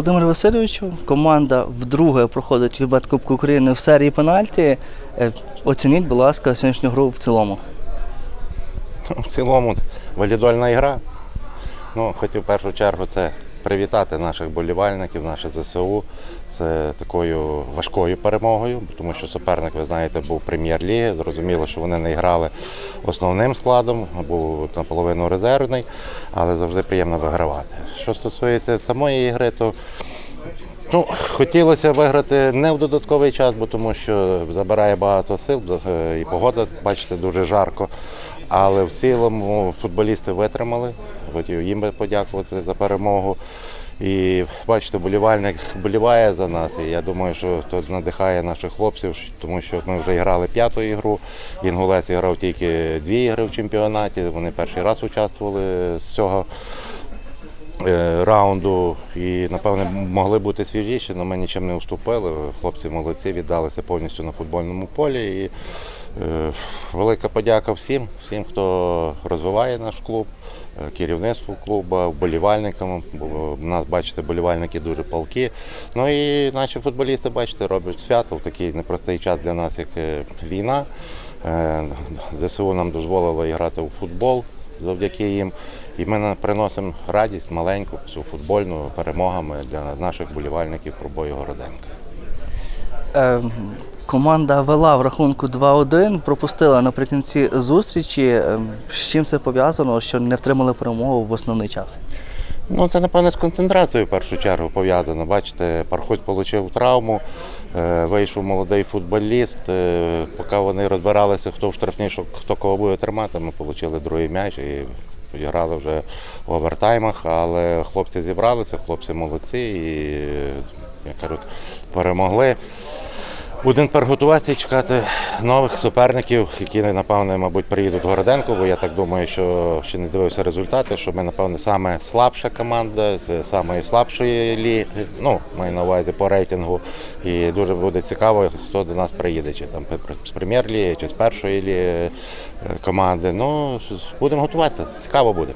Володимиру Васильовичу. Команда вдруге проходить вібет Кубку України в серії пенальті. Е, Оцініть, будь ласка, сьогоднішню гру в цілому. В цілому валідольна гра. Ну, хотів в першу чергу це привітати наших болівальників, наше ЗСУ з такою важкою перемогою, тому що суперник, ви знаєте, був прем'єр-ліги. Зрозуміло, що вони не грали основним складом, був наполовину резервний, але завжди приємно вигравати. Що стосується самої ігри, то Ну, хотілося виграти не в додатковий час, бо тому що забирає багато сил е, і погода, бачите, дуже жарко. Але в цілому футболісти витримали. Хотів їм би подякувати за перемогу. І бачите, болівальник боліває за нас. І я думаю, що це надихає наших хлопців, тому що ми вже грали п'яту ігру. Інгулець грав тільки дві ігри в чемпіонаті. Вони перший раз участвували з цього е, раунду і, напевне, могли бути свіжіші, але ми нічим не уступили. Хлопці молодці, віддалися повністю на футбольному полі. І велика подяка всім, всім, хто розвиває наш клуб, е, керівництву клубу, вболівальникам. Бо в нас, бачите, болівальники дуже палки. Ну і наші футболісти, бачите, роблять свято в такий непростий час для нас, як е, війна. Е, ЗСУ нам дозволило грати у футбол завдяки їм. І ми приносимо радість маленьку, цю футбольну перемогами для наших болівальників пробою Городенка. Команда вела в рахунку 2-1, пропустила наприкінці зустрічі. Е, З чим це пов'язано, що не втримали перемогу в основний час? Ну, це, напевно, з концентрацією в першу чергу пов'язано. Бачите, Пархуть отримав травму, е, вийшов молодий футболіст. е, Поки вони розбиралися, хто в штрафній, хто кого буде тримати, ми отримали другий м'яч і грали вже в овертаймах. Але хлопці зібралися, хлопці молодці і, як кажуть, перемогли. Будемо тепер готуватися і чекати нових суперників, які, напевне, мабуть, приїдуть в Городенко, бо я так думаю, що ще не дивився результати, що ми, напевне, саме слабша команда з самої слабшої ліги, ну, маю на увазі по рейтингу. І дуже буде цікаво, хто до нас приїде, чи там з прем'єр-ліги, чи з першої ліги е, команди. Ну, будемо готуватися, цікаво буде.